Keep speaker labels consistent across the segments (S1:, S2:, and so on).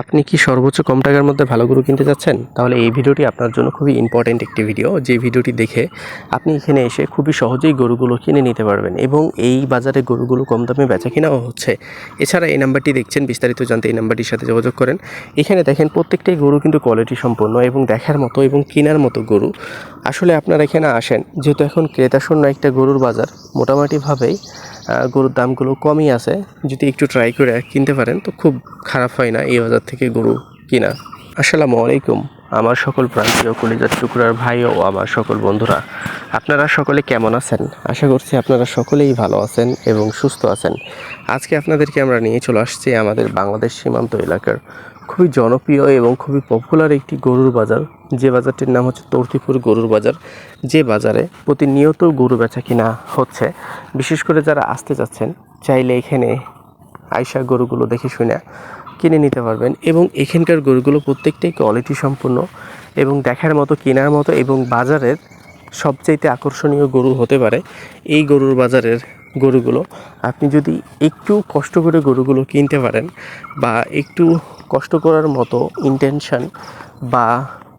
S1: আপনি কি সর্বোচ্চ কম টাকার মধ্যে ভালো গরু কিনতে চাচ্ছেন? তাহলে এই ভিডিওটি আপনার জন্য খুবই ইম্পর্ট্যান্ট একটি ভিডিও যে ভিডিওটি দেখে আপনি এখানে এসে খুবই সহজেই গরুগুলো কিনে নিতে পারবেন এবং এই বাজারে গরুগুলো কম দামে বেচা কিনাও হচ্ছে। এছাড়া এই নাম্বারটি দেখছেন, বিস্তারিত জানতে এই নাম্বারটির সাথে যোগাযোগ করেন। এখানে দেখেন, প্রত্যেকটাই গরু কিন্তু কোয়ালিটি সম্পন্ন এবং দেখার মতো এবং কেনার মতো গরু। আসলে আপনারা এখানে আসেন, যেহেতু এখন ক্রেতা শূন্য একটা গরুর বাজার, মোটামুটিভাবেই গরুর দামগুলো কমই আছে। যদি একটু ট্রাই করে কিনতে পারেন, তো খুব খারাপ হয় না এই বাজার থেকে গরু কিনা। আসসালামু আলাইকুম। আমার সকল প্রান্তীয় কলিজার টুকরার ভাই ও আমার সকল বন্ধুরা, আপনারা সকলে কেমন আছেন? আশা করছি আপনারা সকলেই ভালো আছেন এবং সুস্থ আছেন। আজকে আপনাদেরকে আমরা নিয়ে চলে আসছি আমাদের বাংলাদেশ সীমান্ত এলাকার খুবই জনপ্রিয় এবং খুবই পপুলার একটি গরুর বাজার। যে বাজারটির নাম হচ্ছে তর্তিপুর গরুর বাজার। যে বাজারে প্রতিনিয়ত গরু বেচা কিনা হচ্ছে। বিশেষ করে যারা আসতে যাচ্ছেন, চাইলে এখানে আয়সা গরুগুলো দেখে শুনে কিনে নিতে পারবেন এবং এখানকার গরুগুলো প্রত্যেকটাই কোয়ালিটি সম্পূর্ণ এবং দেখার মতো, কেনার মতো এবং বাজারের সবচাইতে আকর্ষণীয় গরু হতে পারে এই গরুর বাজারের গরুগুলো, আপনি যদি একটু কষ্ট করে গরুগুলো কিনতে পারেন বা একটু কষ্ট করার মতো ইন্টেনশন বা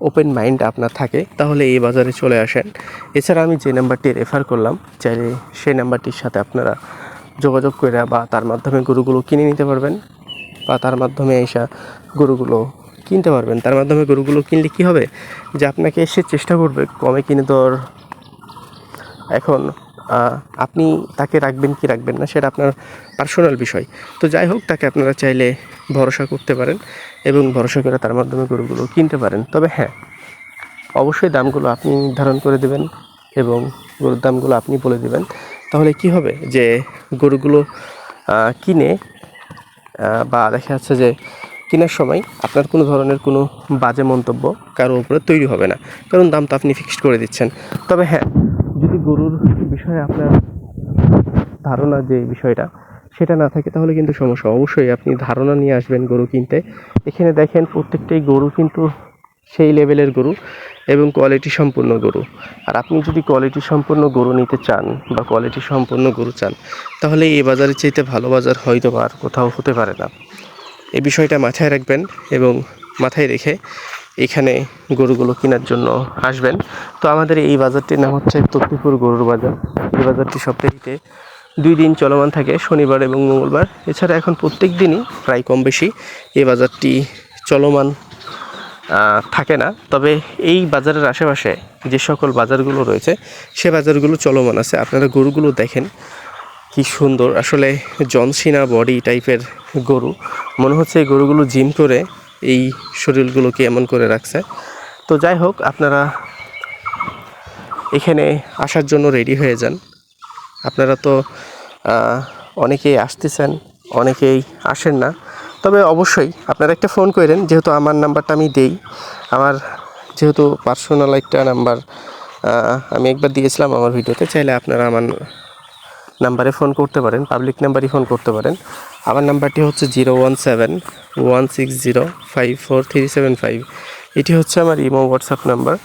S1: ওপেন মাইন্ড আপনার থাকে, তাহলে এই বাজারে চলে আসেন। এছাড়া আমি যে নাম্বারটি রেফার করলাম, চাইলে সেই নাম্বারটির সাথে আপনারা যোগাযোগ করে বা তার মাধ্যমে গরুগুলো কিনে নিতে পারবেন বা তার মাধ্যমে এসা গরুগুলো কিনতে পারবেন। তার মাধ্যমে গরুগুলো কিনলে কি হবে? যে আপনাকে এসে চেষ্টা করবে, কমে কিনে তোর এখন আপনি তাকে রাখবেন কি রাখবেন না সেটা আপনার পার্সোনাল বিষয়। তো যাই হোক, তাকে আপনারা চাইলে ভরসা করতে পারেন এবং ভরসা করে তার মাধ্যমে গরুগুলো কিনতে পারেন। তবে হ্যাঁ অবশ্যই দামগুলো আপনি নির্ধারণ করে দেবেন এবং গরুর দামগুলো আপনি বলে দেবেন। তাহলে কি হবে যে গরুগুলো কিনে বা দেখা যাচ্ছে যে কেনার সময় আপনার কোনো ধরনের কোনো বাজে মন্তব্য কারও উপরে তৈরি হবে না। কারণ দাম তো আপনি ফিক্সড করে দিচ্ছেন। তবে হ্যাঁ যদি গরুর বিষয়ে আপনার ধারণা যে বিষয়টা সেটা না থাকে তাহলে কিন্তু সমস্যা। অবশ্যই আপনি ধারণা নিয়ে আসবেন গরু কিনতে। এখানে দেখেন প্রত্যেকটাই গরু কিন্তু সেই লেভেলের গরু এবং কোয়ালিটি সম্পূর্ণ গরু। আর আপনি যদি কোয়ালিটি সম্পূর্ণ গরু নিতে চান বা কোয়ালিটি সম্পূর্ণ গরু চান, তাহলে এই বাজারের চাইতে ভালো বাজার হয়তো আর কোথাও হতে পারে না। এই বিষয়টা মাথায় রাখবেন এবং মাথায় রেখে এখানে গরুগুলো কেনার জন্য আসবেন। তো আমাদের এই বাজারটির নাম হচ্ছে তক্তিপুর গরুর বাজার। এই বাজারটি সপ্তাহে দুই দিন চলমান থাকে, শনিবার এবং মঙ্গলবার। এছাড়া এখন প্রত্যেক দিনই প্রায় কম বেশি এই বাজারটি চলমান থাকে না। তবে এই বাজারের আশেপাশে যে সকল বাজারগুলো রয়েছে, সে বাজারগুলো চলমান আছে। আপনারা গরুগুলো দেখেন, কি সুন্দর। আসলে জনসিনা বডি টাইপের গরু। মনে হচ্ছে গরুগুলো জিম করে এই শরীরগুলোকে এমন করে রাখছে। তো যাই হোক, আপনারা এখানে আসার জন্য রেডি হয়ে যান। আপনারা তো অনেকেই আসতেছেন, অনেকেই আসেন না। তবে অবশ্যই আপনারা একটা ফোন করেন, যেহেতু আমার নাম্বারটা আমি দেই। আমার যেহেতু পার্সোনাল একটা নাম্বার আমি একবার দিয়েছিলাম আমার ভিডিওতে, চাইলে আপনারা আমার নাম্বারে ফোন করতে পারেন পাবলিক নাম্বারই ফোন করতে পারেন। আমার নাম্বারটি হচ্ছে zero one seven one six zero five four three seven five. এটি হচ্ছে আমার ইমো, হোয়াটসঅ্যাপ নাম্বার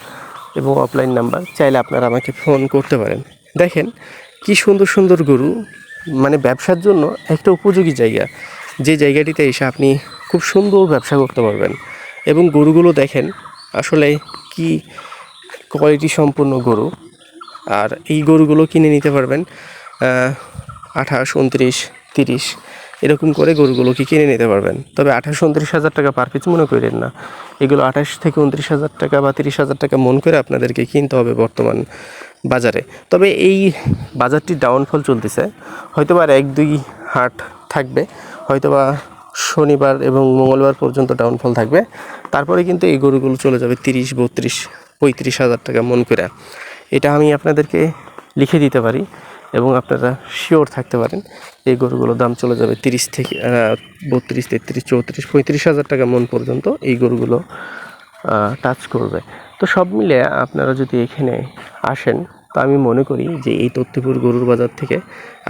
S1: এবং অফলাইন নাম্বার। চাইলে আপনারা আমাকে ফোন করতে পারেন। দেখেন, কি সুন্দর সুন্দর গরু। মানে ব্যবসার জন্য একটা উপযোগী জায়গা। যে জায়গাটিতে এসে আপনি খুব সুন্দর ব্যবসা করতে পারবেন। এবং গরুগুলো দেখেন, আসলে কি কোয়ালিটি সম্পূর্ণ গরু। আর এই গরুগুলো কিনে নিতে পারবেন আঠাশ, উনত্রিশ, তিরিশ। এরকম করে গরুগুলোকে কিনে নিতে পারবেন। তবে আঠাশ উনত্রিশ হাজার টাকা পার পিস মনে করেন না। এগুলো আঠাশ থেকে উনত্রিশ হাজার টাকা বা তিরিশ হাজার টাকা মন করে আপনাদেরকে কিনতে হবে বর্তমান বাজারে। তবে এই বাজারটির ডাউনফল চলতেছে। হয়তোবা আর এক দুই হাট থাকবে। হয়তোবা শনিবার এবং মঙ্গলবার পর্যন্ত ডাউনফল থাকবে। তারপরে কিন্তু এই গরুগুলো চলে যাবে তিরিশ, বত্রিশ, পঁয়ত্রিশ হাজার টাকা মন করে। এটা আমি আপনাদেরকে লিখে দিতে পারি। এবং আপনারা শিওর থাকতে পারেন এই গরুগুলোর দাম চলে যাবে তিরিশ থেকে বত্রিশ, তেত্রিশ, চৌত্রিশ, পঁয়ত্রিশ হাজার টাকা মন পর্যন্ত এই গরুগুলো টাচ করবে। তো সব মিলে আপনারা যদি এখানে আসেন, তো আমি মনে করি যে এই তত্ত্বপুর গরুর বাজার থেকে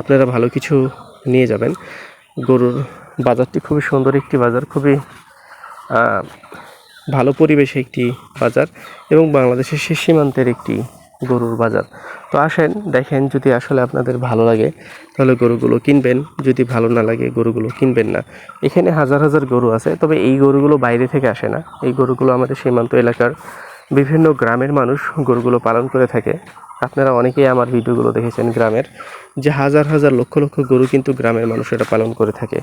S1: আপনারা ভালো কিছু নিয়ে যাবেন। গরুর বাজারটি খুবই সুন্দর একটি বাজার, খুবই ভালো পরিবেশে একটি বাজার এবং বাংলাদেশের শেষ সীমান্তের একটি গরুর বাজার। তো আসেন, দেখেন যদি আসলে আপনাদের ভালো লাগে, তাহলে গরুগুলো কিনবেন। যদি ভালো না লাগে, গরুগুলো কিনবেন না। এখানে হাজার হাজার গরু আছে, তবে এই গরুগুলো বাইরে থেকে আসে না। এই গরুগুলো আমাদের সীমান্ত এলাকার বিভিন্ন গ্রামের মানুষ গরুগুলো পালন করে থাকে। আপনারা অনেকেই আমার ভিডিওগুলো দেখেছেন গ্রামের, যে হাজার হাজার লক্ষ লক্ষ গরু কিন্তু গ্রামের মানুষ এটা পালন করে থাকে।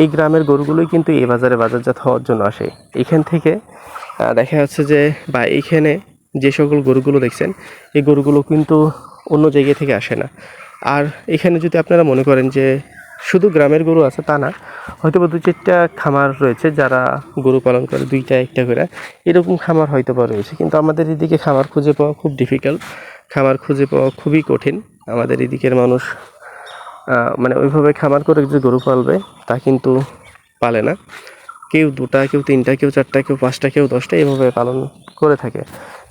S1: এই গ্রামের গরুগুলোই কিন্তু এই বাজারে বাজারজাত হওয়ার জন্য আসে। এখান থেকে দেখা যাচ্ছে যে বা এইখানে যে সকল গরুগুলো দেখছেন, এই গরুগুলো কিন্তু অন্য জায়গা থেকে আসে না। আর এখানে যদি আপনারা মনে করেন যে শুধু গ্রামের গরু আছে তা না হয়তো বা দু চারটা খামার রয়েছে যারা গরু পালন করে, দুইটা, একটা করে। এরকম খামার হয়তো বা রয়েছে, কিন্তু আমাদের এদিকে খামার খুঁজে পাওয়া খুব ডিফিকাল্ট খামার খুঁজে পাওয়া খুবই কঠিন। আমাদের এদিকের মানুষ মানে ওইভাবে খামার করে যে গরু পালবে, তা কিন্তু পালে না। কেউ দুটা, কেউ তিনটা, কেউ চারটা, কেউ পাঁচটা, কেউ দশটা এভাবে পালন করে থাকে।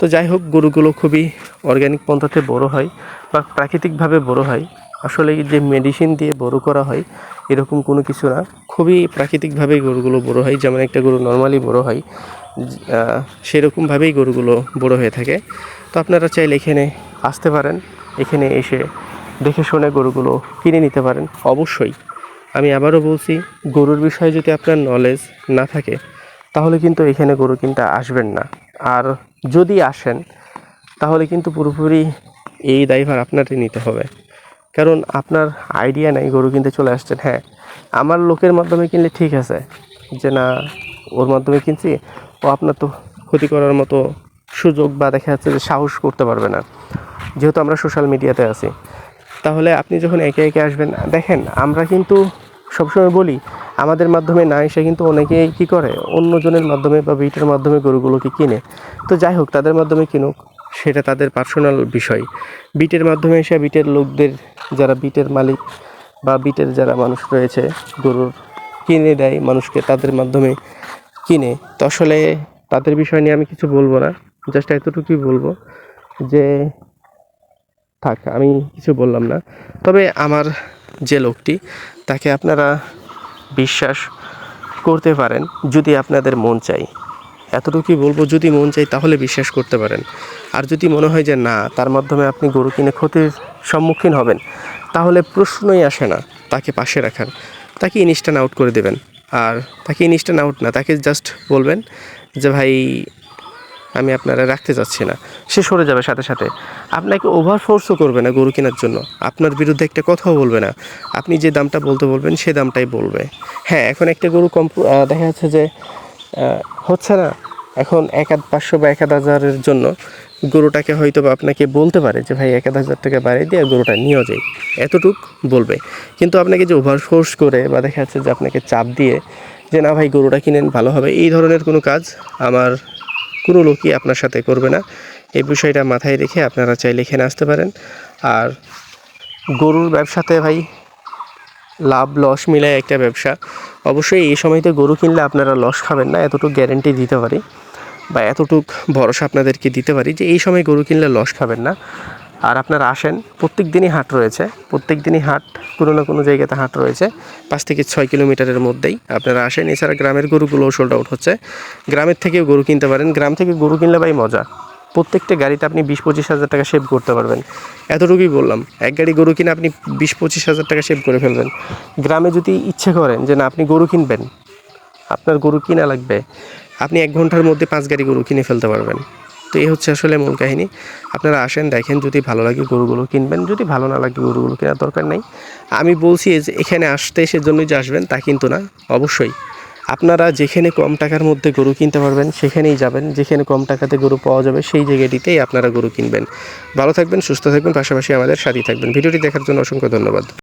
S1: তো যাই হোক, গরুগুলো খুবই অর্গানিক পন্থাতে বড় হয় বা প্রাকৃতিকভাবে বড় হয়। আসলে যে মেডিসিন দিয়ে বড় করা হয়, এরকম কোনো কিছু না। খুবই প্রাকৃতিকভাবেই গরুগুলো বড় হয়, যেমন একটা গরু নর্মালি বড় হয় সেরকমভাবেই গরুগুলো বড় হয়ে থাকে। তো আপনারা চাইলে এখানে আসতে পারেন, এখানে এসে দেখে শুনে গরুগুলো কিনে নিতে পারেন, অবশ্যই। আমি আবারও বলছি, গরুর বিষয়ে যদি আপনার নলেজ না থাকে, তাহলে কিন্তু এখানে গরু কিনতে আসবেন না। আর যদি আসেন, তাহলে কিন্তু পুরোপুরি এই দায়ভার আপনারই নিতে হবে। কারণ আপনার আইডিয়া নাই, গরু কিনতে চলে আসছেন। হ্যাঁ আমার লোকের মাধ্যমে কিনলে ঠিক আছে যে না, ওর মাধ্যমে কিনছি, ও আপনার তো ক্ষতি করার মতো সুযোগ বা দেখা যাচ্ছে যে সাহস করতে পারবে না। যেহেতু আমরা সোশ্যাল মিডিয়াতে আছি। তাহলে আপনি যখন একে একে আসবেন, দেখেন আমরা কিন্তু সবসময় বলি, আমাদের মাধ্যমে না এসে কিন্তু অনেকেই কী করে? অন্যজনের মাধ্যমে বা বিটের মাধ্যমে গরুগুলোকে কিনে। তো যাই হোক, তাদের মাধ্যমে কিনুক, সেটা তাদের পার্সোনাল বিষয়। বিটের মাধ্যমে এসে বিটের লোকদের, যারা বিটের মালিক বা বিটের যারা মানুষ রয়েছে, গরুর কিনে দেয়, মানুষকে তাদের মাধ্যমে কিনে। তো আসলে তাদের বিষয় নিয়ে আমি কিছু বলব না জাস্ট এতটুকুই বলব যে, থাক, আমি কিছু বললাম না। তবে আমার যে লোকটি তাকে আপনারা বিশ্বাস করতে পারেন যদি আপনাদের মন চাই। এতটুকুই বলব? যদি মন চাই তাহলে বিশ্বাস করতে পারেন। আর যদি মনে হয় যে না, তার মাধ্যমে আপনি গরু কিনে ক্ষতির সম্মুখীন হবেন, তাহলে প্রশ্নই আসে না। তাকে পাশে রাখার। তাকে ইনস্ট্যান্ট আউট করে দেবেন। আর তাকে ইনস্ট্যান্ট আউট না, তাকে জাস্ট বলবেন যে, ভাই আমি আপনারা রাখতে চাচ্ছি না। সে সরে যাবে সাথে সাথে। আপনাকে ওভার ফোর্সও করবে না গরু কেনার জন্য? আপনার বিরুদ্ধে একটা কথাও বলবে না। আপনি যে দামটা বলতে বলবেন, সে দামটাই বলবে। হ্যাঁ এখন একটা গরু কম দেখা যাচ্ছে যে হচ্ছে না। এখন এক আধ পাঁচশো বা এক আধ হাজারের জন্য গরুটাকে হয়তো বা আপনাকে বলতে পারে যে, ভাই, এক আধ হাজার টাকা বাড়িয়ে দিয়ে গরুটা নিয়েও যাই। এতটুক বলবে। কিন্তু আপনাকে যে ওভার ফোর্স করে বা দেখা যাচ্ছে যে আপনাকে চাপ দিয়ে যে, না ভাই, গরুটা কিনেন, ভালো হবে। এই ধরনের কোনো কাজ আমার কোনো লোকই আপনার সাথে করবে না। এই বিষয়টা মাথায় রেখে আপনারা চাইলে এখানে আসতে পারেন। আর গরুর ব্যবসাতে ভাই লাভ লস মিলায় একটা ব্যবসা। অবশ্যই এই সময়তে গরু কিনলে আপনারা লস খাবেন না, এতটুকু গ্যারেন্টি দিতে পারি বা এতটুক ভরসা আপনাদেরকে দিতে পারি যে এই সময় গরু কিনলে লস খাবেন না। আর আপনারা আসেন প্রত্যেক দিনই হাট রয়েছে প্রত্যেক দিনই হাট কোনো না কোনো জায়গাতে হাট রয়েছে, পাঁচ থেকে ছয় কিলোমিটারের মধ্যেই আপনারা আসেন। এছাড়া গ্রামের গরুগুলো সোল্ড আউট হচ্ছে। গ্রামের থেকেও গরু কিনতে পারেন। গ্রাম থেকে গরু কিনলে ভাই মজা। প্রত্যেকটা গাড়িতে আপনি বিশ পঁচিশ হাজার টাকা সেভ করতে পারবেন। এতটুকুই বললাম, এক গাড়ি গরু কিনে আপনি বিশ পঁচিশ হাজার টাকা সেভ করে ফেলবেন। গ্রামে যদি ইচ্ছে করেন যে না, আপনি গরু কিনবেন, আপনার গরু কিনা লাগবে, আপনি এক ঘণ্টার মধ্যে পাঁচ গাড়ি গরু কিনে ফেলতে পারবেন। তো এই হচ্ছে আসলে মূল কাহিনী। আপনারা আসেন, দেখেন যদি ভালো লাগে গরুগুলো কিনবেন, যদি ভালো না লাগে গরুগুলো কেনার দরকার নেই। আমি বলছি যে এখানে আসতে সেজন্যই যে আসবেন তা কিন্তু না, অবশ্যই। আপনারা যেখানে কম টাকার মধ্যে গরু কিনতে পারবেন, সেখানেই যাবেন। যেখানে কম টাকাতে গরু পাওয়া যাবে, সেই জায়গাটিতেই আপনারা গরু কিনবেন। ভালো থাকবেন, সুস্থ থাকবেন, পাশাপাশি আমাদের সাথেই থাকবেন। ভিডিওটি দেখার জন্য অসংখ্য ধন্যবাদ।